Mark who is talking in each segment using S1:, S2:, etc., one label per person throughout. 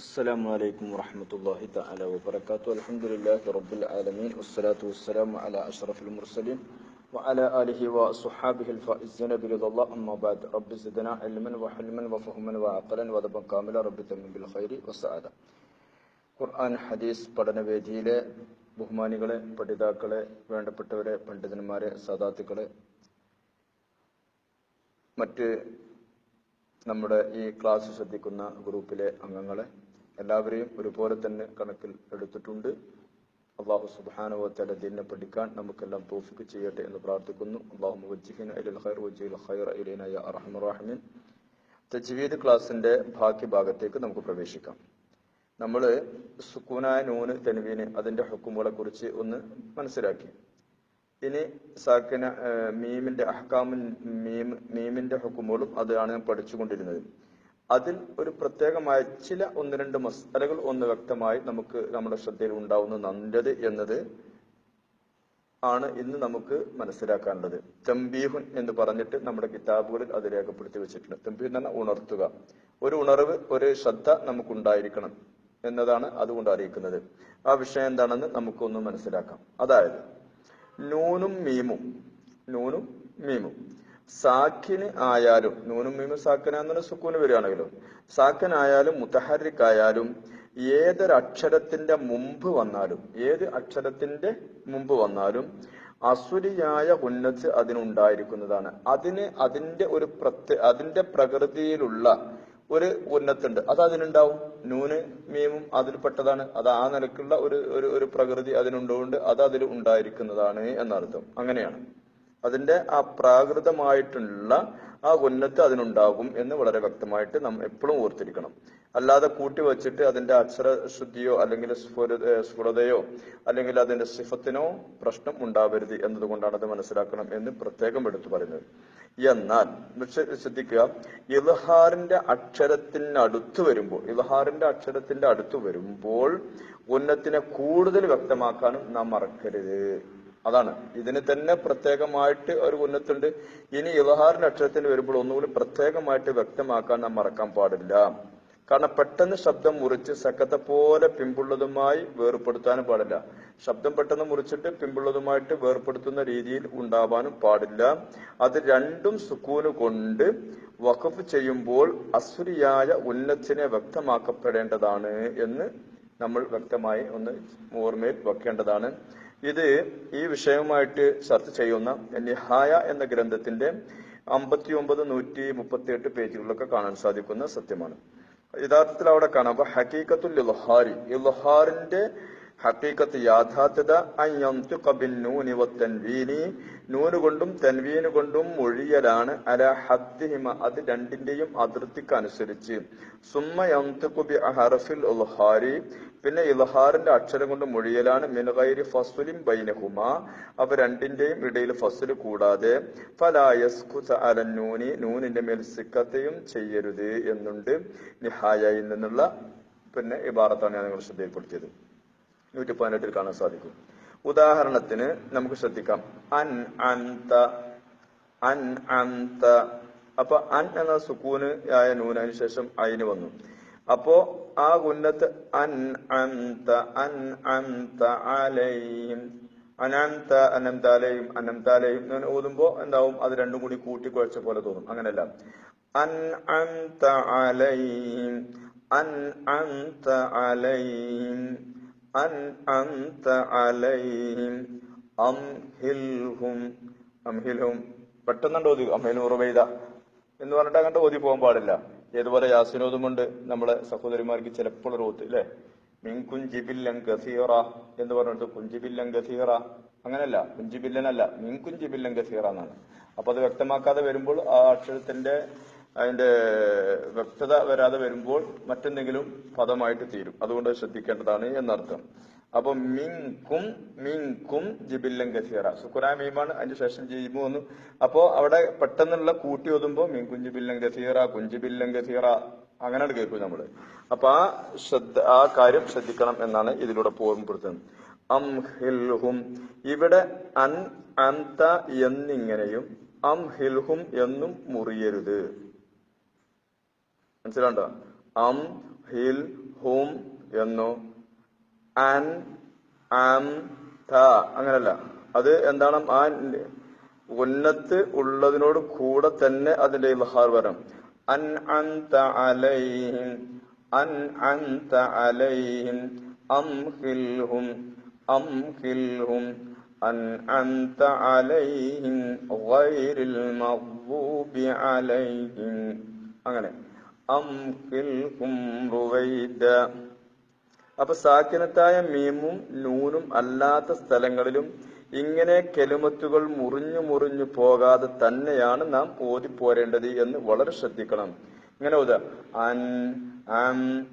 S1: السلام عليكم ورحمة الله تعالى وبركاته الحمد لله رب العالمين والصلاة والسلام على أشرف المرسلين وعلى آله وصحابه الفائزين برضا الله أما بعد رب زدنا علما وحلما وفهما وعقلا وذبا كاملا رب تمن بالخير والسعادة ഖുർആൻ ഹദീസ് പഠനവേദിയിലെ ബഹുമാനികളെ പഠിതാക്കളെ വേണ്ടപ്പെട്ടവരെ പണ്ഡിതന്മാരെ സദാത്തുക്കളെ മറ്റ് നമ്മുടെ ഈ ക്ലാസ് ശ്രദ്ധിക്കുന്ന ഗ്രൂപ്പിലെ അംഗങ്ങളെ എല്ലാവരെയും ഒരുപോലെ തന്നെ കണക്കിൽ എടുത്തിട്ടുണ്ട്. അള്ളാഹു സുബാനുവത്തല ദിനെ പഠിക്കാൻ നമുക്കെല്ലാം തോഫിക്ക് ചെയ്യട്ടെ എന്ന് പ്രാർത്ഥിക്കുന്നു. അള്ളാഹു ഖൈർ തജ്വീദ് ക്ലാസിന്റെ ബാക്കി ഭാഗത്തേക്ക് നമുക്ക് പ്രവേശിക്കാം. നമ്മൾ സുക്കൂനായ നൂന് തെനുവീന് അതിന്റെ ഹുക്കുമുകളെ കുറിച്ച് ഒന്ന് മനസ്സിലാക്കി. ഇനി സാക്കിന മീമിന്റെ അഹ്കാമിൻ മീം മീമിന്റെ ഹുക്കുമുകളും അതാണ് പഠിച്ചുകൊണ്ടിരുന്നത്. അതിൽ ഒരു പ്രത്യേകമായ ചില ഒന്ന് രണ്ട് മസാലകൾ ഒന്ന് വ്യക്തമായി നമുക്ക് നമ്മുടെ ശ്രദ്ധയിൽ ഉണ്ടാവുന്ന. നല്ലത് എന്നത് ആണ് ഇന്ന് നമുക്ക് മനസ്സിലാക്കാനുള്ളത്. തമ്പീഹുൻ എന്ന് പറഞ്ഞിട്ട് നമ്മുടെ കിതാബുകളിൽ അത് രേഖപ്പെടുത്തി വെച്ചിട്ടുണ്ട്. തമ്പീഹ് എന്ന് പറഞ്ഞാൽ ഉണർത്തുക. ഒരു ഉണർവ് ഒരു ശ്രദ്ധ നമുക്കുണ്ടായിരിക്കണം എന്നതാണ് അതുകൊണ്ട് അറിയിക്കുന്നത്. ആ വിഷയം എന്താണെന്ന് നമുക്കൊന്ന് മനസ്സിലാക്കാം. അതായത് നൂനും മീമും നൂനും മീമും. സാക്കിന് ആയാലും നൂനും മീമും സാക്കിനാന്ന് സുക്കൂന് വരികയാണെങ്കിലും? സാക്കനായാലും മുത്തഹരിക്കായാലും ഏതൊരു അക്ഷരത്തിന്റെ മുമ്പ് വന്നാലും ഏത് അക്ഷരത്തിന്റെ മുമ്പ് വന്നാലും അസുരിയായ ഉന്നത്ത് അതിനുണ്ടായിരിക്കുന്നതാണ്. അതിന് അതിന്റെ ഒരു പ്രത്യേക അതിന്റെ പ്രകൃതിയിലുള്ള ഒരു ഉന്നത്തുണ്ട്. അത് അതിനുണ്ടാവും. നൂന് മീമും അതിൽപ്പെട്ടതാണ് അത് ആ നിലക്കുള്ള ഒരു ഒരു പ്രകൃതി അതിനുണ്ടുകൊണ്ട് അത് അതിൽ ഉണ്ടായിരിക്കുന്നതാണ് എന്നർത്ഥം. അങ്ങനെയാണ്. അതിന്റെ ആ പ്രാകൃതമായിട്ടുള്ള ആ ഉന്നത്ത് അതിനുണ്ടാകും എന്ന് വളരെ വ്യക്തമായിട്ട് നാം എപ്പോഴും ഓർത്തിരിക്കണം. അല്ലാതെ കൂട്ടി വെച്ചിട്ട് അതിന്റെ അക്ഷര ശുദ്ധിയോ അല്ലെങ്കിൽ സ്ഫുടതയോ അല്ലെങ്കിൽ അതിന്റെ സിഫത്തിനോ പ്രശ്നം ഉണ്ടാവരുത് എന്നതുകൊണ്ടാണ് അത് മനസ്സിലാക്കണം എന്ന് പ്രത്യേകം എടുത്തു പറയുന്നത്. എന്നാൽ ശ്രദ്ധിക്കുക ഇൽഹാറിന്റെ അക്ഷരത്തിന് അടുത്ത് വരുമ്പോൾ ഇൽഹാറിന്റെ അക്ഷരത്തിന്റെ അടുത്ത് വരുമ്പോൾ ഉന്നത്തിനെ കൂടുതൽ വ്യക്തമാക്കാനും നാം മറക്കരുത്. അതാണ്. ഇതിന് തന്നെ പ്രത്യേകമായിട്ട് ഒരു ഉന്നത്തുണ്ട് ഇനി ഇലഹാറിന്റെ അക്ഷരത്തിന് വരുമ്പോൾ ഒന്നുകൂടി പ്രത്യേകമായിട്ട് വ്യക്തമാക്കാൻ നാം മറക്കാൻ പാടില്ല. കാരണം പെട്ടെന്ന് ശബ്ദം മുറിച്ച് സക്കത്തെ പോലെ പിമ്പുള്ളതുമായി വേർപ്പെടുത്താനും പാടില്ല. ശബ്ദം പെട്ടെന്ന് മുറിച്ചിട്ട് പിമ്പുള്ളതുമായിട്ട് വേർപ്പെടുത്തുന്ന രീതിയിൽ ഉണ്ടാവാനും പാടില്ല. അത് രണ്ടും സുക്കൂന് കൊണ്ട് വഖഫ് ചെയ്യുമ്പോൾ അസുരിയായ ഉന്നത്തിനെ വ്യക്തമാക്കപ്പെടേണ്ടതാണ് എന്ന് നമ്മൾ വ്യക്തമായി ഒന്ന് ഓർമ്മയിൽ വെക്കേണ്ടതാണ്. ഇത് ഈ വിഷയവുമായിട്ട് ചർച്ച ചെയ്യുന്ന നിഹായ എന്ന ഗ്രന്ഥത്തിന്റെ അമ്പത്തി ഒമ്പത് നൂറ്റി മുപ്പത്തി എട്ട് പേജുകളിലൊക്കെ കാണാൻ സാധിക്കുന്ന സത്യമാണ്. യഥാർത്ഥത്തിൽ അവിടെ കാണാം. അപ്പൊ ഹക്കീക്കത്തുൽ ഇൽഹാരി. ഇൽഹാറിന്റെ ഹക്കീക്കത്ത് യാഥാർത്ഥ്യത നൂന് കൊണ്ടും തൻവീന് കൊണ്ടും മൊഴിയലാണ് അല ഹദ്ദിഹിമ അത് രണ്ടിന്റെയും അതിർത്തിക്ക് അനുസരിച്ച് സുമ്മ ഹറഫിൽ ഉൽഹാരി പിന്നെ ഇൽഹാറിന്റെ അക്ഷരം കൊണ്ട് മൊഴിയലാണ് മിനഗൈരി ഫസുലിം ബൈനഹുമ അവ രണ്ടിന്റെയും ഇടയിൽ ഫസുൽ കൂടാതെ. ഫലായസ്കുത അലന്നൂനി നൂനിന്റെ മേൽ സിക്കത്തെയും ചെയ്യരുത് എന്നുണ്ട്. നിഹായയിൽ നിന്നുള്ള പിന്നെ ഇബാറത്താണ് ഞാൻ നിങ്ങൾ ശ്രദ്ധയിൽപ്പെടുത്തിയത്. നൂറ്റി പതിനെട്ടിൽ കാണാൻ സാധിക്കും. ഉദാഹരണത്തിന് നമുക്ക് ശ്രദ്ധിക്കാം. അൻ അന്ത അൻ അന്ത. അപ്പൊ അൻ എന്ന സുക്കൂന് ആയ നൂനതിന് ശേഷം അയിന് വന്നു. അപ്പോ ആ ഗുന്നത്ത് അൻ അന്ത അൻ അന്ത അലയും അനന്ത അനന്താലയും അനന്താലയും എന്ന് ഓതുമ്പോ എന്താവും? അത് രണ്ടും കൂടി കൂട്ടിക്കുഴച്ച പോലെ തോന്നും. അങ്ങനെയല്ല. അൻ അന്ത അലയും അൻ അന്ത അലയും അന്ത അലൈഹിം അംഹിൽഹും അംഹിൽഹും. പെട്ടെന്നുണ്ട് ഓതി അംഹിലും ഉറവെയ്ത എന്ന് പറഞ്ഞിട്ട് അങ്ങോട്ട് ഓതി പോകാൻ പാടില്ല. ഏതുപോലെ യാസിനോതുമുണ്ട് നമ്മളെ സഹോദരിമാർക്ക് ചിലപ്പോൾ ഒരു ഓത്ത് അല്ലെ മിൻ ഗസീറ എന്ന് പറഞ്ഞിട്ട് കുഞ്ചിബില്ലൻ ഗസീറ. അങ്ങനല്ല കുഞ്ചിബില്ലനല്ല മിൻ ഗസീറ എന്നാണ്. അപ്പൊ അത് വ്യക്തമാക്കാതെ വരുമ്പോൾ ആ അക്ഷരത്തിന്റെ അതിന്റെ വ്യക്തത വരാതെ വരുമ്പോൾ മറ്റെന്തെങ്കിലും പദമായിട്ട് തീരും. അതുകൊണ്ട് ശ്രദ്ധിക്കേണ്ടതാണ് എന്നർത്ഥം. അപ്പൊ മിങ്കും മിങ്കും ജിബില്ലം ഗസീറ സുക്കുറാ മീമാണ് അതിന്റെ ശേഷം ജീമു വന്നു. അപ്പോ അവിടെ പെട്ടെന്നുള്ള കൂട്ടി ഒതുമ്പോ മിങ്കും ജിബില്ലം ഗസീറ കുഞ്ചിബില്ലം ഗസീറ അങ്ങനെയാണ് കേൾക്കും നമ്മൾ. അപ്പൊ ആ ശ്രദ്ധ ആ കാര്യം ശ്രദ്ധിക്കണം എന്നാണ് ഇതിലൂടെ ഓർമ്മപ്പെടുത്തുന്നത്. അംഹിൽഹും ഇവിടെ അൻ അന്ത എന്നിങ്ങനെയും അം ഹിൽഹും എന്നും മുറിയരുത്. മനസ്സിലാണ്ടോ അം ഹിൽ ഹും എന്നോ. അൻ ആം ത അങ്ങനല്ല. അത് എന്താണ്? ആ ഉന്നത്ത് ഉള്ളതിനോട് കൂടെ തന്നെ അതിന്റെ ഇൽഹാർ വരണം. അൻ അൻത അലൈഹിം അൻ അൻത അലൈഹിം അംഹിൽഹും അംഹിൽഹും അൻ അൻത അലൈഹിം ഗൈറിൽ മഗ്ദൂബി അലൈഹിം. അങ്ങനെ. അപ്പൊ സാക്കിനത്തായ മീമും നൂനും അല്ലാത്ത സ്ഥലങ്ങളിലും ഇങ്ങനെ കെലുമത്തുകൾ മുറിഞ്ഞു മുറിഞ്ഞു പോകാതെ തന്നെയാണ് നാം ഓതിപ്പോരേണ്ടത് എന്ന് വളരെ ശ്രദ്ധിക്കണം. ഇങ്ങനെ ഓത അൻ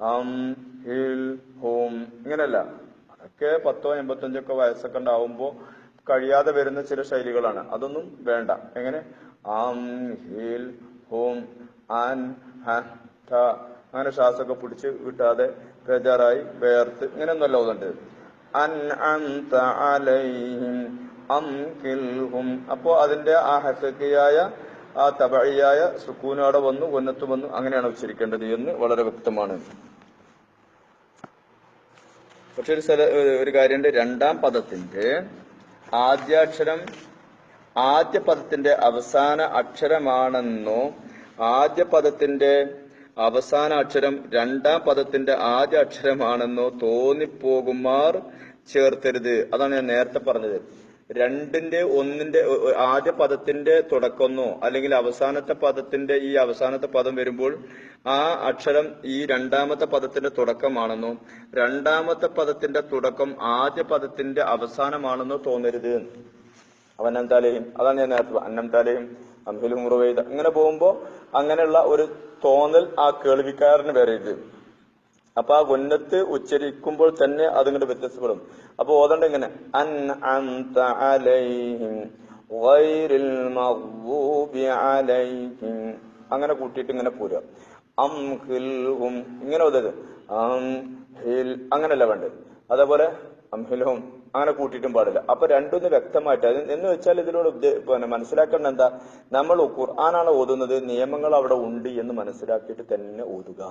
S1: അം ഹോം. ഇങ്ങനെയല്ല. അതൊക്കെ പത്തോ എൺപത്തഞ്ചൊക്കെ വയസ്സൊക്കെ ഉണ്ടാവുമ്പോ കഴിയാതെ വരുന്ന ചില ശൈലികളാണ്. അതൊന്നും വേണ്ട. എങ്ങനെ? ആം ഹിൽ ഹോം. അൻ അങ്ങനെ ശ്വാസമൊക്കെ പിടിച്ച് വിട്ടാതെ ബേജാറായി വേർത്ത് ഇങ്ങനെയൊന്നുമല്ല ഓതുണ്ട് അലൈഹിം അംകിൽഹും. അപ്പോ അതിന്റെ ആ ഹസക്കിയായ ആ തബഴിയായ സുക്കൂനോടെ വന്നു കൊന്നത്തു വന്നു അങ്ങനെയാണ് ഉച്ചരിക്കേണ്ടത് എന്ന് വളരെ വ്യക്തമാണ്. പക്ഷെ ഒരു സ്ഥല ഒരു കാര്യമുണ്ട്. രണ്ടാം പദത്തിന്റെ ആദ്യാക്ഷരം ആദ്യ പദത്തിന്റെ അവസാന അക്ഷരമാണെന്നോ ആദ്യ പദത്തിന്റെ അവസാന അക്ഷരം രണ്ടാം പദത്തിന്റെ ആദ്യ അക്ഷരമാണെന്നോ തോന്നിപ്പോകുമാർ ചേർത്തരുത് അതാണ് ഞാൻ നേരത്തെ പറഞ്ഞത്. രണ്ടിന്റെ ഒന്നിന്റെ ആദ്യ പദത്തിന്റെ തുടക്കമെന്നോ അല്ലെങ്കിൽ അവസാനത്തെ പദത്തിന്റെ ഈ അവസാനത്തെ പദം വരുമ്പോൾ ആ അക്ഷരം ഈ രണ്ടാമത്തെ പദത്തിന്റെ തുടക്കമാണെന്നോ രണ്ടാമത്തെ പദത്തിന്റെ തുടക്കം ആദ്യ പദത്തിന്റെ അവസാനമാണെന്നോ തോന്നരുത്. അവനന്താലെയും അതാണ് ഞാൻ നേരത്തെ അന്നം അന്നംതാലെയും അംഹിലും മുറുവെയ്ത ഇങ്ങനെ പോകുമ്പോ അങ്ങനെയുള്ള ഒരു തോന്നൽ ആ കേൾവിക്കാരന് വരരുത്. അപ്പൊ ആ ഉന്നത്ത് ഉച്ചരിക്കുമ്പോൾ തന്നെ അതിങ്ങോട്ട് വ്യത്യസ്തപ്പെടും. അപ്പൊ ഓതണ്ട ഇങ്ങനെ അൻ അന്ത ഗൈറിൽ അങ്ങനെ കൂട്ടിയിട്ട് ഇങ്ങനെ പോരുക. അംഹിൽഹും ഇങ്ങനെ ഓതരുത്. അം ഹിൽ അങ്ങനെയല്ല വേണ്ടത്. അതേപോലെ അംഹിൽഹും അങ്ങനെ കൂട്ടിയിട്ടും പാടില്ല. അപ്പൊ രണ്ടൊന്ന് വ്യക്തമായിട്ട് എന്ന് വെച്ചാൽ ഇതിലൂടെ പിന്നെ മനസ്സിലാക്കേണ്ട എന്താ? നമ്മൾ ഖുർആനാണ് ഓതുന്നത് നിയമങ്ങൾ അവിടെ ഉണ്ട് എന്ന് മനസ്സിലാക്കിയിട്ട് തന്നെ ഓതുക.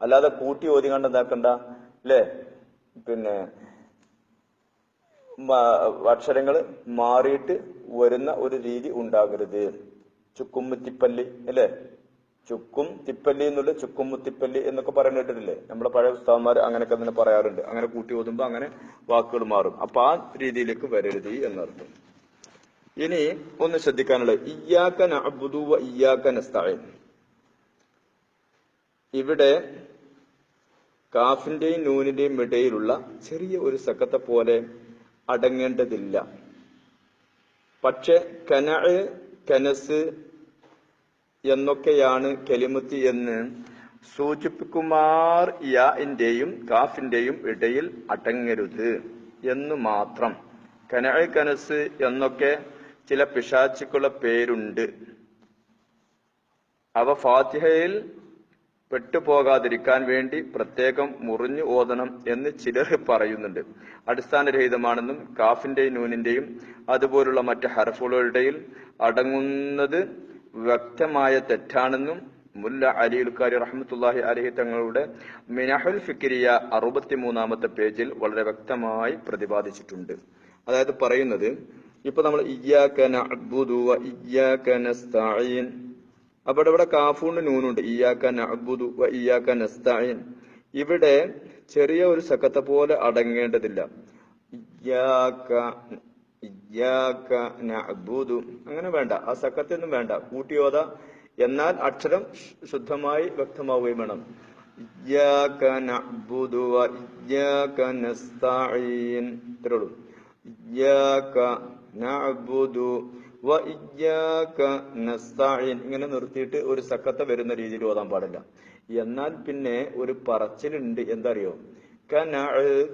S1: അല്ലാതെ കൂട്ടി ഓതി കണ്ട് എന്താക്കണ്ട? അല്ലേ പിന്നെ അക്ഷരങ്ങൾ മാറിയിട്ട് വരുന്ന ഒരു രീതി ഉണ്ടാകരുത്. ചുക്കുമ്മത്തിപ്പല്ലി അല്ലേ ചുക്കും തിപ്പല്ലി എന്നുള്ള ചുക്കും മുത്തിപ്പല്ലി എന്നൊക്കെ പറയുന്ന കേട്ടിട്ടില്ലേ? നമ്മളെ പഴയ ഉസ്താവന്മാർ അങ്ങനെയൊക്കെ തന്നെ പറയാറുണ്ട്. അങ്ങനെ കൂട്ടി ഓതുമ്പോ അങ്ങനെ വാക്കുകൾ മാറും. അപ്പൊ ആ രീതിയിലേക്ക് വരരുത് എന്നർത്ഥം. ഇനി ഒന്ന് ശ്രദ്ധിക്കാനുള്ളത്. ഇയാക്കൻ നഅ്ബുദു വ ഇയ്യാക്ക നസ്തഈൻ. ഇവിടെ കാഫിന്റെയും നൂനിന്റെയും ഇടയിലുള്ള ചെറിയ ഒരു സക്കത്തെ പോലെ അടങ്ങേണ്ടതില്ല. പക്ഷെ കന കനസ് എന്നൊക്കെയാണ് കെലിമത്തി എന്ന് സൂചിപ്പിക്കുമാർ യാന്റെയും കാഫിന്റെയും ഇടയിൽ അടങ്ങരുത് എന്ന് മാത്രം. കനഴ കനസ് എന്നൊക്കെ ചില പിശാച്ചുക്കളുടെ പേരുണ്ട്. അവ ഫാത്തിഹയിൽ പെട്ടുപോകാതിരിക്കാൻ വേണ്ടി പ്രത്യേകം മുറിഞ്ഞു ഓതണം എന്ന് ചിലർ പറയുന്നുണ്ട്. അടിസ്ഥാനരഹിതമാണെന്നും കാഫിന്റെയും നൂനിന്റെയും അതുപോലുള്ള മറ്റ് ഹർഫുകളുടെയിൽ അടങ്ങുന്നത് വ്യക്തമായ തെറ്റാണെന്നും മുല്ല അലിയുൽക്കാരി റഹ്മത്തുല്ലാഹി അലഹി തങ്ങളുടെ മിനഹുൽ ഫിക്രിയ അറുപത്തിമൂന്നാമത്തെ പേജിൽ വളരെ വ്യക്തമായി പ്രതിപാദിച്ചിട്ടുണ്ട്. അതായത് പറയുന്നത് ഇപ്പൊ നമ്മൾ അപ്പൊ ഇവിടെ കാഫൂണ്ട് നൂനുണ്ട്. വ ഇവിടെ ചെറിയ ഒരു സക്കത്തെ പോലെ അടങ്ങേണ്ടതില്ല. അങ്ങനെ വേണ്ട ആ സക്കത്തൊന്നും വേണ്ട. കൂട്ടിയോത. എന്നാൽ അക്ഷരം ശുദ്ധമായി വ്യക്തമാവുകയും വേണം. വ വ ഇങ്ങനെ നിർത്തിയിട്ട് ഒരു സക്കത്ത വരുന്ന രീതിയിൽ ഓതാൻ പാടില്ല. എന്നാൽ പിന്നെ ഒരു പറച്ചിലുണ്ട്. എന്താ അറിയോ? കന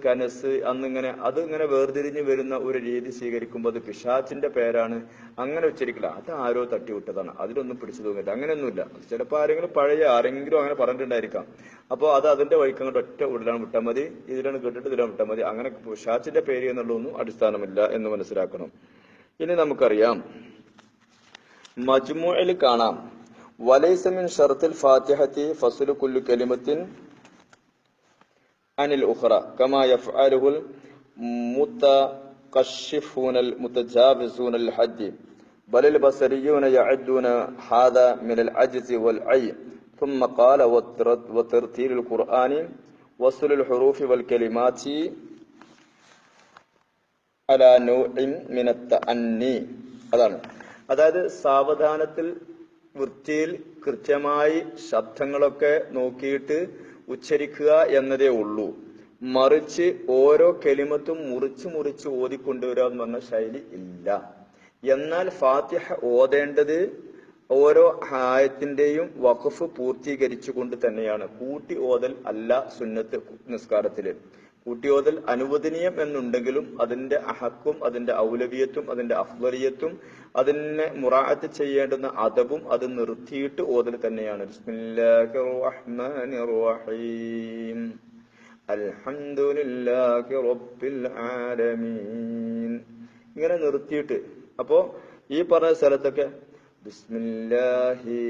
S1: കനസ് അന്നിങ്ങനെ അത് ഇങ്ങനെ വേർതിരിഞ്ഞ് വരുന്ന ഒരു രീതി സ്വീകരിക്കുമ്പോൾ അത് പിശാച്ചിന്റെ പേരാണ്. അങ്ങനെ ഉച്ചരിക്കില്ല. അത് ആരോ തട്ടിവിട്ടതാണ്. അതിലൊന്നും പിടിച്ചു തോന്നില്ല അങ്ങനെയൊന്നുമില്ല. ചിലപ്പോൾ ആരെങ്കിലും പഴയ ആരെങ്കിലും അങ്ങനെ പറഞ്ഞിട്ടുണ്ടായിരിക്കാം. അപ്പോൾ അത് അതിന്റെ വഴിക്ക് അങ്ങോട്ട് ഒറ്റ ഉള്ളിലാണ് വിട്ടാൽ മതി. ഇതിലാണ് കേട്ടിട്ട് ഇതിലാണ് വിട്ടാൽ മതി. അങ്ങനെ പിശാച്ചിന്റെ പേര് എന്നുള്ളതൊന്നും അടിസ്ഥാനമില്ല എന്ന് മനസ്സിലാക്കണം. ഇനി നമുക്കറിയാം. മജ്മുഅയിൽ കാണാം. വലൈസമിൻ ഷർത്തിൽ ഫാത്തിഹത്തി ഫസുൽ കുല്ലു കലിമത്തിൻ عن الأخرى كما يفعله المتقشفون المتجاوزون الحد بل البصريون يعدون هذا من العجز والعي ثم قال وتر- وترتيل القرآن وصل الحروف والكلمات അല നൗഇൻ മിനത്ത അന്നി അതാണ് അതായത് സാവധാനത്തിൽ വൃത്തിയിൽ കൃത്യമായി ശബ്ദങ്ങളൊക്കെ നോക്കിയിട്ട് ഉച്ചരിക്കുക എന്നതേ ഉള്ളൂ. മറിച്ച് ഓരോ കെലിമത്തും മുറിച്ച് മുറിച്ച് ഓതിക്കൊണ്ടുവരിക എന്ന് പറഞ്ഞ ശൈലി ഇല്ല. എന്നാൽ ഫാത്തിഹ ഓതേണ്ടത് ഓരോ ആയത്തിന്റെയും വഖഫ് പൂർത്തീകരിച്ചുകൊണ്ട് തന്നെയാണ്. കൂട്ടി ഓതൽ അല്ല സുന്നത്ത് നിസ്കാരത്തിൽ. കൂട്ടിയോതൽ അനുവദനീയം എന്നുണ്ടെങ്കിലും അതിന്റെ അഹക്കും അതിന്റെ ഔലവിയത്തും അതിന്റെ അഫ്വലിയത്തും അതിനെ മുറാഅത്ത് ചെയ്യേണ്ടുന്ന അദബും അത് നിർത്തിയിട്ട് ഓതൽ തന്നെയാണ്. ഇങ്ങനെ നിർത്തിയിട്ട്. അപ്പോ ഈ പറഞ്ഞ സ്ഥലത്തൊക്കെ ബിസ്മില്ലാഹി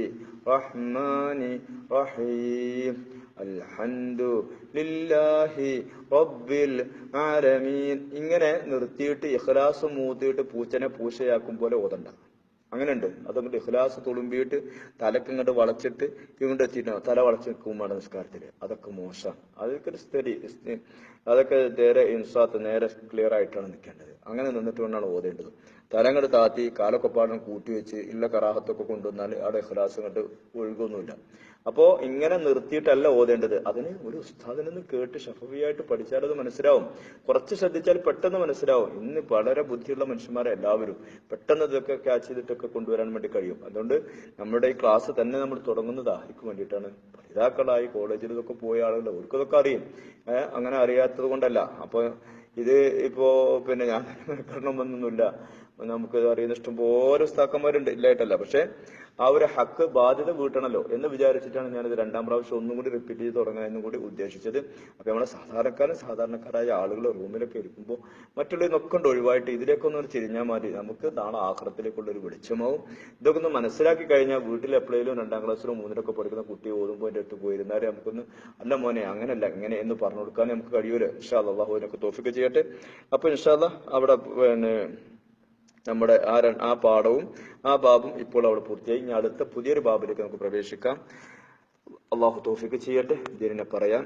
S1: റഹ്മാനി റഹീം ലില്ലാഹി റബ്ബിൽ ആലമീൻ. ഇങ്ങനെ നിർത്തിയിട്ട് ഇഖ്ലാസ് മൂത്തിയിട്ട് പൂച്ചനെ പൂശയാക്കും പോലെ ഓതണ്ട. അങ്ങനെയുണ്ട്. അതുകൊണ്ട് ഇഖ്ലാസ് തുളുമ്പിയിട്ട് തലക്ക് ഇങ്ങോട്ട് വളച്ചിട്ട് ഇങ്ങോട്ട് എത്തിയിട്ട് തല വളച്ച് നിൽക്കുമ്പോൾ നിസ്കാരത്തിൽ. അതൊക്കെ മോശം അതൊക്കെ സ്ഥിതി. അതൊക്കെ നേരെ ഇൻസാത്ത് നേരെ ക്ലിയർ ആയിട്ടാണ് നിൽക്കേണ്ടത്. അങ്ങനെ നിന്നിട്ട് കൊണ്ടാണ് ഓതേണ്ടത്. തലങ്ങട് താത്തി കാലൊക്കെപ്പാടും കൂട്ടിവെച്ച് ഇല്ല കറാഹത്തൊക്കെ കൊണ്ടുവന്നാൽ അവിടെ ഇഖ്ലാസ് കണ്ട് ഒഴുകൊന്നുമില്ല. അപ്പോ ഇങ്ങനെ നിർത്തിയിട്ടല്ല ഓതേണ്ടത്. അതിന് ഒരു ഉസ്താദിൽ നിന്ന് കേട്ട് ഷഫവിയായിട്ട് പഠിച്ചാൽ അത് മനസ്സിലാവും. കുറച്ച് ശ്രദ്ധിച്ചാൽ പെട്ടെന്ന് മനസ്സിലാവും. ഇന്ന് വളരെ ബുദ്ധിയുള്ള മനുഷ്യന്മാരെ എല്ലാവരും പെട്ടെന്ന് ഇതൊക്കെ ക്യാച്ച് ചെയ്തിട്ടൊക്കെ കൊണ്ടുവരാൻ വേണ്ടി കഴിയും. അതുകൊണ്ട് നമ്മുടെ ഈ ക്ലാസ് തന്നെ നമ്മൾ തുടങ്ങുന്നത്. ആർക്ക് വേണ്ടിയിട്ടാണ്. പഠിതാക്കളായി കോളേജിൽ ഇതൊക്കെ പോയ ആളുകൾ അവർക്കതൊക്കെ അറിയും. അങ്ങനെ അറിയാത്തത് കൊണ്ടല്ല. അപ്പൊ ഇത് ഇപ്പോ പിന്നെ ഞാൻ മെനക്കെടണമെന്നൊന്നുമില്ല നമുക്ക് അറിയുന്ന ഇഷ്ടം പോലെ ഉസ്താക്കന്മാരുണ്ട്. ഇല്ലായിട്ടല്ല. പക്ഷെ ആ ഒരു ഹക്ക് ബാധ്യത വീട്ടണല്ലോ എന്ന് വിചാരിച്ചിട്ടാണ് ഞാനിത് രണ്ടാം പ്രാവശ്യം ഒന്നും കൂടി റിപ്പീറ്റ് ചെയ്ത് തുടങ്ങാൻ എന്നും കൂടി ഉദ്ദേശിച്ചത്. അപ്പൊ നമ്മളെ സാധാരണക്കാരും സാധാരണക്കാരായ ആളുകൾ റൂമിലൊക്കെ ഇരിക്കുമ്പോൾ മറ്റുള്ളതൊക്കെ ഉണ്ട് ഒഴിവായിട്ട് ഇതിലേക്ക് ഒന്ന് തിരിഞ്ഞാൽ മതി. നമുക്ക് നാളെ ആഹ്റത്തിലേക്കുള്ള ഒരു വെളിച്ചമാവും. ഇതൊക്കെ ഒന്ന് മനസ്സിലാക്കി കഴിഞ്ഞാൽ വീട്ടിൽ എപ്പോഴേലും രണ്ടാം ക്ലാസ്സിലോ മൂന്നിലൊക്കെ പഠിക്കുന്ന കുട്ടി ഓതുമ്പോൾ എന്റെ അടുത്ത് പോയിരുന്നാലേ നമുക്കൊന്ന് അല്ല മോനെ അങ്ങനല്ല ഇങ്ങനെ എന്ന് പറഞ്ഞു കൊടുക്കാൻ നമുക്ക് കഴിയൂല. ഇൻഷാ അള്ളാഹു അതിനൊക്കെ തോഫിക്ക് ചെയ്യട്ടെ. അപ്പൊ ഇൻഷാല്ല അവിടെ പിന്നെ നമ്മുടെ ആ ആ പാഠവും ആ ബാബും ഇപ്പോൾ അവിടെ പൂർത്തിയായി. ഇനി അടുത്ത പുതിയൊരു ബാബിലേക്ക് നമുക്ക് പ്രവേശിക്കാം. അള്ളാഹു തോഫിക്ക് ചെയ്യട്ടെ. ദീനിനെ പറയാൻ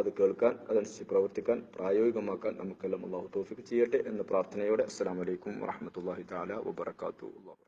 S1: അത് കേൾക്കാൻ അതനുസരിച്ച് പ്രവർത്തിക്കാൻ പ്രായോഗികമാക്കാൻ നമുക്കെല്ലാം അള്ളാഹു തോഫിക്ക് ചെയ്യട്ടെ എന്ന പ്രാർത്ഥനയോടെ അസ്സാം വലൈക്കും വാഹമത്തല്ലാഹി താല വബറകാതുഹു.